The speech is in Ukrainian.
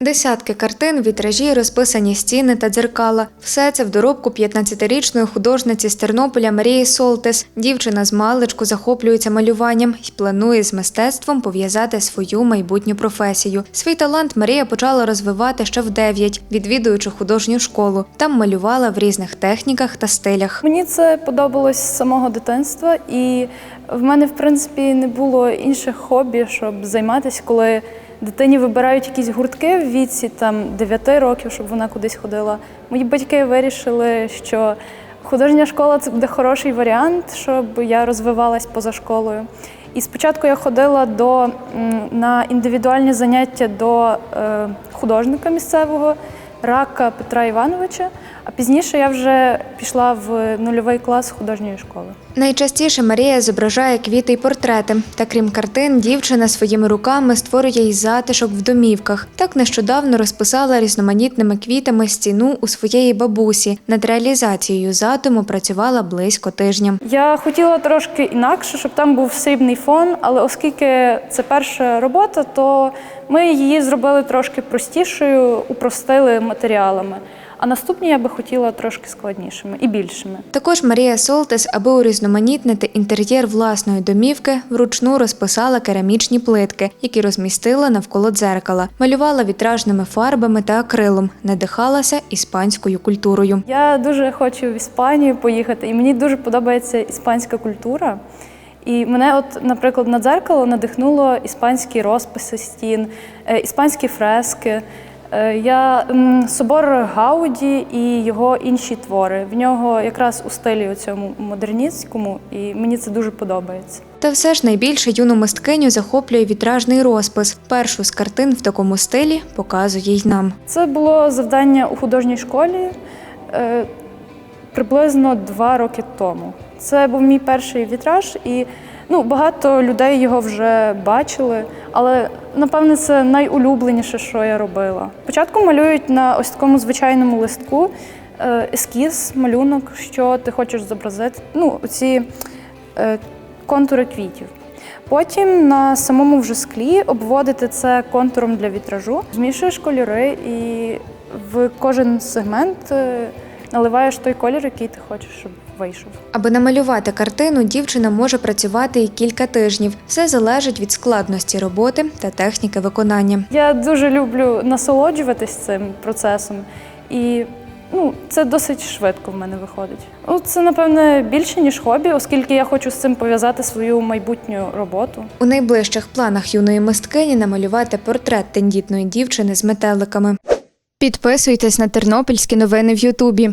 Десятки картин, вітражі, розписані стіни та дзеркала. Все це в доробку 15-річної художниці з Тернополя Марії Солтес. Дівчина з маличку захоплюється малюванням і планує з мистецтвом пов'язати свою майбутню професію. Свій талант Марія почала розвивати ще в 9, відвідуючи художню школу. Там малювала в різних техніках та стилях. Мені це подобалось з самого дитинства, і в мене, в принципі, не було інших хобі, щоб займатися, коли дитині вибирають якісь гуртки в віці там 9 років, щоб вона кудись ходила. Мої батьки вирішили, що художня школа це буде хороший варіант, щоб я розвивалась поза школою. І спочатку я ходила до, на індивідуальні заняття до е, художника місцевого Рака Петра Івановича, а пізніше я вже пішла в нульовий клас художньої школи. Найчастіше Марія зображає квіти й портрети. Та крім картин, дівчина своїми руками створює й затишок в домівках. Так нещодавно розписала різноманітними квітами стіну у своєї бабусі. Над реалізацією задуму працювала близько тижня. Я хотіла трошки інакше, щоб там був срібний фон, але оскільки це перша робота, то ми її зробили трошки простішою, упростили матеріалами. А наступні я би хотіла трошки складнішими і більшими. Також Марія Солтес, аби урізноманітнити інтер'єр власної домівки, вручну розписала керамічні плитки, які розмістила навколо дзеркала, малювала вітражними фарбами та акрилом, надихалася іспанською культурою. Я дуже хочу в Іспанію поїхати, і мені дуже подобається іспанська культура. І мене, от, наприклад, на дзеркало надихнуло іспанські розписи стін, е, іспанські фрески. Е, Я собор Гауді і його інші твори. В нього якраз у стилі у цьому модерністському, і мені це дуже подобається. Та все ж найбільше юну мисткиню захоплює вітражний розпис. Першу з картин в такому стилі показує й нам. Це було завдання у художній школі е, приблизно два роки тому. Це був мій перший вітраж, і ну, багато людей його вже бачили, але напевне це найулюбленіше, що я робила. Спочатку малюють на ось такому звичайному листку е, ескіз, малюнок, що ти хочеш зобразити. Ну, оці е, контури квітів. Потім на самому вже склі обводити це контуром для вітражу, змішуєш кольори і в кожен сегмент е, наливаєш той колір, який ти хочеш, щоб вийшов. Аби намалювати картину, дівчина може працювати і кілька тижнів. Все залежить від складності роботи та техніки виконання. Я дуже люблю насолоджуватись цим процесом, і ну, це досить швидко в мене виходить. Ну, це, напевне, більше, ніж хобі, оскільки я хочу з цим пов'язати свою майбутню роботу. У найближчих планах юної мисткині намалювати портрет тендітної дівчини з метеликами. Підписуйтесь на тернопільські новини в Ютубі.